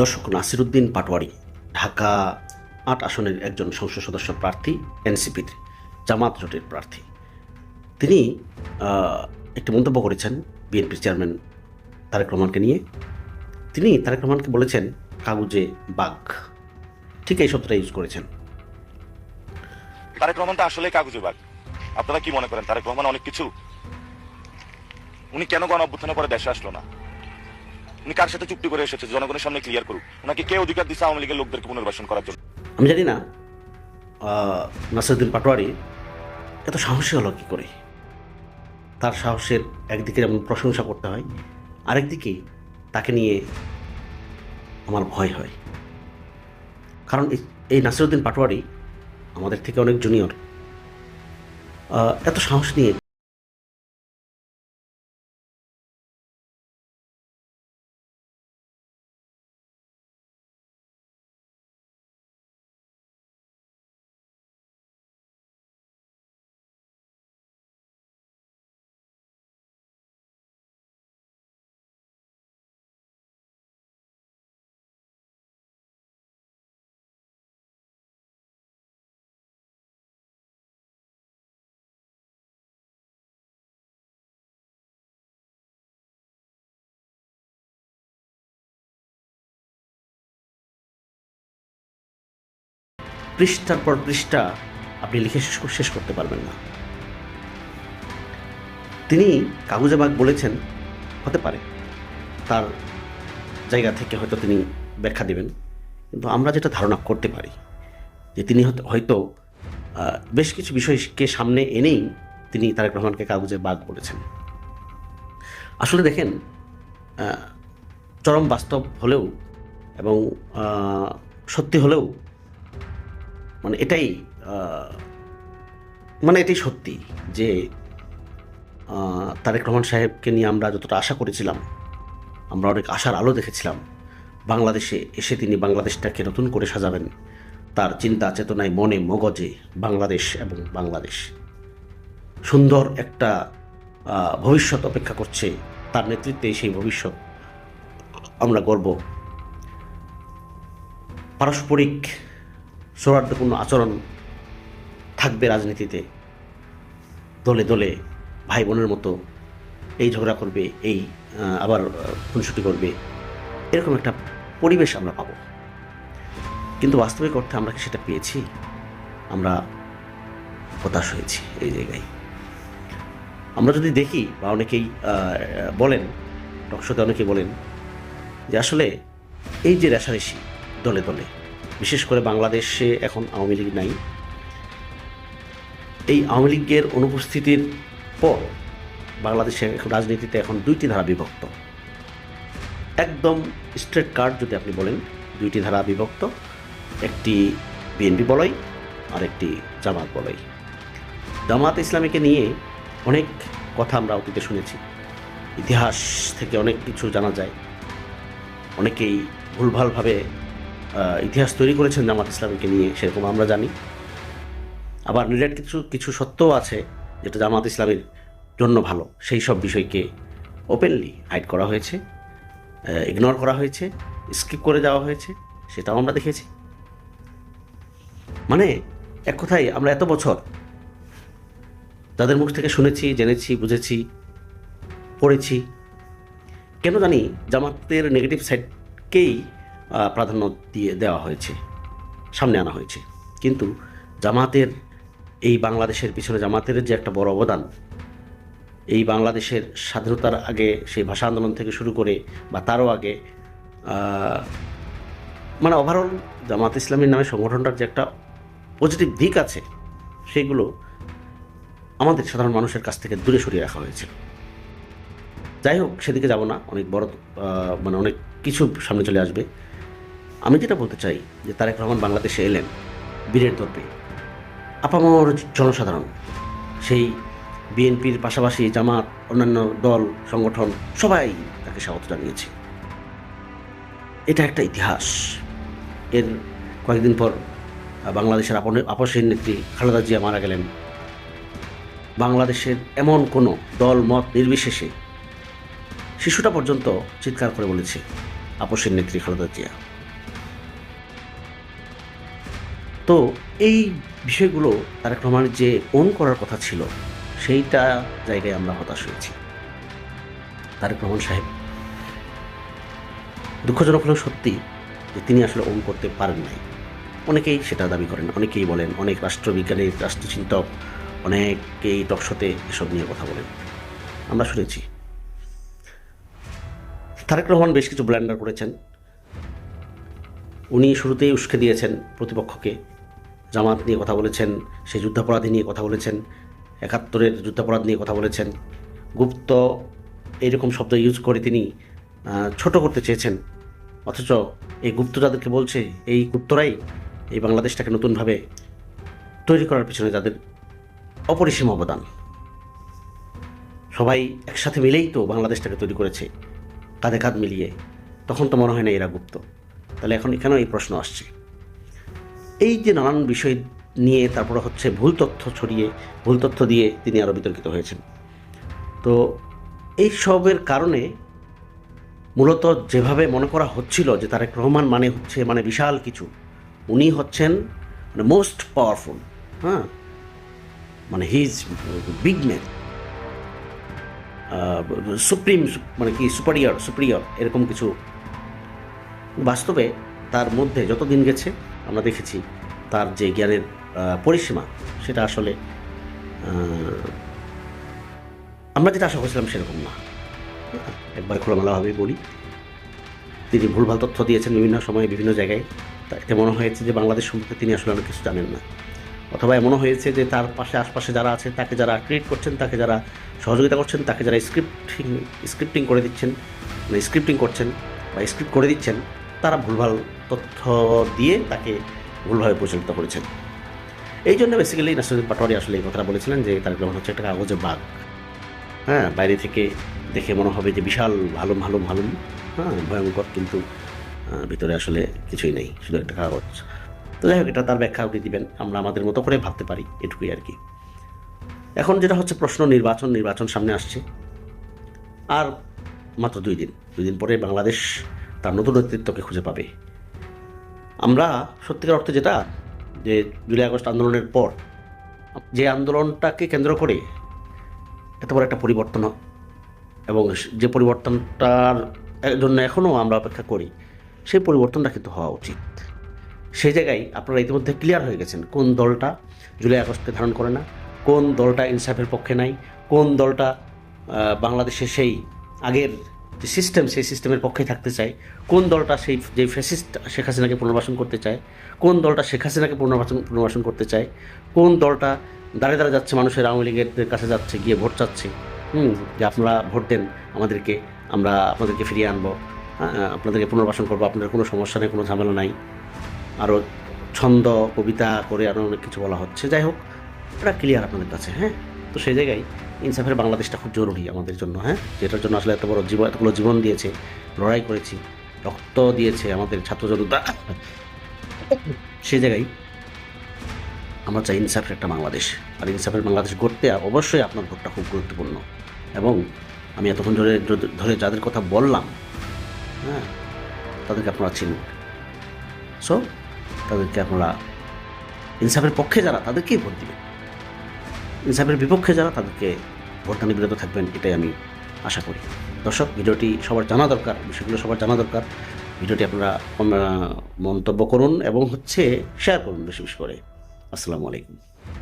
দর্শক নাসিরুদ্দিন পাটোয়ারি, ঢাকা আট আসনের একজন সংসদ সদস্য প্রার্থী, এনসিপির জামাত জোটের প্রার্থী। তিনি একটি মন্তব্য করেছেন বিএনপির চেয়ারম্যান তারেক রহমানকে নিয়ে। তিনি তারেক রহমানকে বলেছেন, কাগজে বাঘ। ঠিক এই শব্দটা ইউজ করেছেন। তারেক রহমান তো আসলে কাগজে বাঘ। আপনারা কি মনে করেন, তারেক রহমান অনেক কিছু? উনি কেন গণ অভ্যুত্থানের পরে দেশে আসলো না? উনি কার সাথে চুক্তি করে এসেছে? জনগণের সামনে ক্লিয়ার করুক। ওনাকে কে অধিকার আওয়ামী লীগের লোকদেরকে পুনর্বাসন করার জন্য? আমি জানি না নাসিরুদ্দিন পাটোয়ারি এত সাহসী হলো কী করে? তার সাহসের একদিকে যেমন প্রশংসা করতে হয়, আরেকদিকে তাকে নিয়ে আমার ভয় হয়। কারণ এই- নাসিরুদ্দিন পাটোয়ারি আমাদের থেকে অনেক জুনিয়র এত সাহস নিয়ে পৃষ্ঠার পর পৃষ্ঠা আপনি লিখে শেষ করতে পারবেন না। তিনি কাগজে বাগ বলেছেন, হতে পারে। তার জায়গা থেকে হয়তো তিনি ব্যাখ্যা দেবেন। কিন্তু আমরা যেটা ধারণা করতে পারি, যে তিনি হয়তো বেশ কিছু বিষয়কে সামনে এনেই তিনি তারেক রহমানকে কাগজে বাঘ বলেছেন। আসলে দেখেন চরম বাস্তব হলেও এবং সত্যি হলেও মানে এটাই মানে এটাই সত্যি যে তারেক রহমান সাহেবকে নিয়ে আমরা যতটা আশা করেছিলাম, আমরা অনেক আশার আলো দেখেছিলাম। বাংলাদেশে এসে তিনি বাংলাদেশটাকে নতুন করে সাজাবেন, তার চিন্তা, চেতনায়, মনে, মগজে বাংলাদেশ এবং বাংলাদেশ। সুন্দর একটা ভবিষ্যৎ অপেক্ষা করছে, তার নেতৃত্বে সেই ভবিষ্যৎ আমরা গর্ব পারস্পরিক সৌহার্দ্যপূর্ণ আচরণ থাকবে রাজনীতিতে। দলে দলে ভাই বোনের মতো এই ঝগড়া করবে, এই আবার খুনসুটি করবে। এরকম একটা পরিবেশ আমরা পাবো। কিন্তু বাস্তবিক অর্থে আমরা কি সেটা পেয়েছি? আমরা হতাশ হয়েছি এই জায়গায়। আমরা যদি দেখি বা অনেকেই বলেন টকশোতে অনেকেই বলেন যে আসলে এই যে রেশারেশি দলে দলে বিশেষ করে বাংলাদেশে এখন আওয়ামী লীগ নাই। এই আওয়ামী লীগের অনুপস্থিতির পর বাংলাদেশে এখন রাজনীতিতে এখন দুইটি ধারা বিভক্ত। একদম স্ট্রেট কার্ড যদি আপনি বলেন, দুইটি ধারা বিভক্ত। একটি বিএনপি বলয় আর একটি জামাত বলয়। জামাত ইসলামীকে নিয়ে অনেক কথা আমরা অতীতে শুনেছি। ইতিহাস থেকে অনেক কিছু জানা যায়। অনেকেই ভুলভালভাবে ইতিহাস তৈরি করেছেন জামাত ইসলামীকে নিয়ে, সেরকম আমরা জানি। আবার নিরেট কিছু কিছু সত্যও আছে যেটা জামাত ইসলামের জন্য ভালো। সেই সব বিষয়কে ওপেনলি হাইড করা হয়েছে ইগনোর করা হয়েছে স্কিপ করে যাওয়া হয়েছে, সেটাও আমরা দেখেছি। মানে এক কথায় আমরা এত বছর তাদের মুখ থেকে শুনেছি, জেনেছি, বুঝেছি, পড়েছি। কেন জানি জামাতের নেগেটিভ সাইডকেই প্রাধান্য দিয়ে দেওয়া হয়েছে, সামনে আনা হয়েছে। কিন্তু জামাতের এই বাংলাদেশের পিছনে জামাতের যে একটা বড় অবদান, এই বাংলাদেশের স্বাধীনতার আগে সেই ভাষা আন্দোলন থেকে শুরু করে বা তারও আগে মানে ওভারঅল জামাত ইসলামীর নামে সংগঠনটার যে একটা পজিটিভ দিক আছে, সেগুলো আমাদের সাধারণ মানুষের কাছ থেকে দূরে সরিয়ে রাখা হয়েছে। যাই হোক, সেদিকে যাব না, অনেক বড় মানে অনেক কিছু সামনে চলে আসবে। আমি যেটা বলতে চাই যে তারেক রহমান বাংলাদেশে এলেন বীরের দর্পে। আপামর জনসাধারণ, সেই বিএনপির পাশাপাশি জামাত, অন্যান্য দল, সংগঠন, সবাই তাকে স্বাগত জানিয়েছে। এটা একটা ইতিহাস। এর কয়েকদিন পর বাংলাদেশের আপসের নেত্রী খালেদা জিয়া মারা গেলেন। বাংলাদেশের এমন কোনো দল, মত নির্বিশেষে শিশুটা পর্যন্ত চিৎকার করে বলেছে আপসের নেত্রী খালেদা জিয়া। তো এই বিষয়গুলো তারেক রহমানের যে ওন করার কথা ছিল, সেইটা জায়গায় আমরা হতাশ হয়েছি। তারেক রহমান সাহেব, দুঃখজনক হলেও সত্যি যে তিনি আসলে ওন করতে পারেন নাই। অনেকেই সেটা দাবি করেন, অনেকেই বলেন, অনেক রাষ্ট্রবিজ্ঞানী, রাষ্ট্রচিন্তক, অনেকেই টকশোতে এসব নিয়ে কথা বলেন। আমরা শুনেছি। তারেক রহমান বেশ কিছু ব্ল্যান্ডার করেছেন। উনি শুরুতেই উস্কে দিয়েছেন প্রতিপক্ষকে। জামাত নিয়ে কথা বলেছেন, সেই যুদ্ধাপরাধী নিয়ে কথা বলেছেন, একাত্তরের যুদ্ধাপরাধ নিয়ে কথা বলেছেন। গুপ্ত এইরকম শব্দ ইউজ করে তিনি ছোট করতে চেয়েছেন। অথচ এই গুপ্ত যাদেরকে বলছে, এই গুপ্তরাই এই বাংলাদেশটাকে নতুনভাবে তৈরি করার পিছনে যাদের অপরিসীম অবদান। সবাই একসাথে মিলেই তো বাংলাদেশটাকে তৈরি করেছে কাঁধে কাঁধ মিলিয়ে। তখন তো মনে হয় না এরা গুপ্ত। তাহলে এখন এখানেও এই প্রশ্ন আসছে। এই যে নানান বিষয় নিয়ে তারপরে হচ্ছে ভুল তথ্য ছড়িয়ে, ভুল তথ্য দিয়ে তিনি আরও বিতর্কিত হয়েছেন। তো এই সবের কারণে মূলত যেভাবে মনে করা হচ্ছিল যে তারেক রহমান মানে হচ্ছে মানে বিশাল কিছু, উনি হচ্ছেন মানে মোস্ট পাওয়ারফুল হ্যাঁ? মানে হিজ বিগ ম্যান সুপ্রিম মানে কি সুপারিয়র সুপ্রিয়র এরকম কিছু। বাস্তবে তার মধ্যে যত দিন গেছে আমরা দেখেছি তার যে জ্ঞানের পরিসীমা, সেটা আসলে আমরা যেটা আশা করছিলাম সেরকম না। একবার খোলামেলাভাবে বলি, তিনি ভুলভাল তথ্য দিয়েছেন বিভিন্ন সময়ে বিভিন্ন জায়গায়। তাতে মনে হয়েছে যে বাংলাদেশ সম্পর্কে তিনি আসলে অনেক কিছু জানেন না। অথবা এমনও হয়েছে যে তার পাশে আশপাশে যারা আছে, তাকে যারা ক্রিয়েট করছেন, তাকে যারা সহযোগিতা করছেন, তাকে যারা স্ক্রিপ্টিং স্ক্রিপ্টিং করে দিচ্ছেন মানে স্ক্রিপ্টিং করছেন বা স্ক্রিপ্ট করে দিচ্ছেন তারা ভুলভাল তথ্য দিয়ে তাকে ভুলভাবে পরিচালিত করেছেন। এই জন্য বেসিক্যালি নাসিরুদ্দিন পাটোয়ারি আসলে এই কথাটা বলেছিলেন যে, তার গ্রহণ হচ্ছে একটা কাগজে বাঘ। হ্যাঁ বাইরে থেকে দেখে মনে হবে যে বিশাল ভালো ভালো ভালো হ্যাঁ ভয়ঙ্কর কিন্তু ভিতরে আসলে কিছুই নেই, শুধু একটা কাগজ। তো যাই হোক, এটা তার ব্যাখ্যা আপনি দিবেন। আমরা আমাদের মতো করে ভাবতে পারি, এটুকুই আর কি। এখন যেটা হচ্ছে প্রশ্ন, নির্বাচন নির্বাচন সামনে আসছে। আর মাত্র দুই দিন দুই দিন পরে বাংলাদেশ তার নতুন নেতৃত্বকে খুঁজে পাবে। আমরা সত্যিকার অর্থে যেটা, যে জুলাই আগস্ট আন্দোলনের পর যে আন্দোলনটাকে কেন্দ্র করে এত বড় একটা পরিবর্তন এবং যে পরিবর্তনটার জন্য এখনও আমরা অপেক্ষা করি, সেই পরিবর্তনটা কিন্তু হওয়া উচিত। সেই জায়গায় আপনারা ইতিমধ্যে ক্লিয়ার হয়ে গেছেন কোন দলটা জুলাই আগস্টকে ধারণ করে না, কোন দলটা ইনসাফের পক্ষে নাই, কোন দলটা বাংলাদেশে সেই আগের যে সিস্টেম সেই সিস্টেমের পক্ষে থাকতে চায় কোন দলটা সেই যে ফ্যাসিস্ট শেখ হাসিনাকে পুনর্বাসন করতে চায় কোন দলটা শেখ হাসিনাকে পুনর্বাসন পুনর্বাসন করতে চায় কোন দলটা দাঁড়ে দাঁড়িয়ে যাচ্ছে মানুষের আওয়ামী লীগের কাছে যাচ্ছে গিয়ে ভোট চাচ্ছে হুম যে আপনারা ভোট দেন আমাদেরকে আমরা আপনাদেরকে ফিরিয়ে আনব হ্যাঁ, আপনাদেরকে পুনর্বাসন করব আপনাদের কোনো সমস্যা নেই কোনো ঝামেলা নাই। আরও ছন্দ কবিতা করে আরও অনেক কিছু বলা হচ্ছে যাই হোক এটা ক্লিয়ার আপনাদের কাছে হ্যাঁ? তো সেই জায়গায় ইনসাফের বাংলাদেশটা খুব জরুরি আমাদের জন্য হ্যাঁ? যেটার জন্য আসলে এত বড় জীবন, এতগুলো জীবন দিয়েছে, লড়াই করেছি, রক্ত দিয়েছে আমাদের ছাত্র জনতা। সেই জায়গায় আমরা চাই ইনসাফের একটা বাংলাদেশ। আর ইনসাফের বাংলাদেশ গড়তে অবশ্যই আপনার ভোটটা খুব গুরুত্বপূর্ণ। এবং আমি এতক্ষণ ধরে ধরে যাদের কথা বললাম হ্যাঁ তাদেরকে আপনারা চিনুন। সো তাদেরকে আপনারা, ইনসাফের পক্ষে যারা, তাদেরকেই ভোট দিবেন। ইনসাফের বিপক্ষে যারা, তাদেরকে ভোটদানে বিরত থাকবেন, এটাই আমি আশা করি। দর্শক, ভিডিওটি সবার জানা দরকার, বিষয়গুলো সবার জানা দরকার। ভিডিওটি আপনারা মন্তব্য করুন এবং হচ্ছে শেয়ার করুন বেশি বেশি করে। আসসালামু আলাইকুম।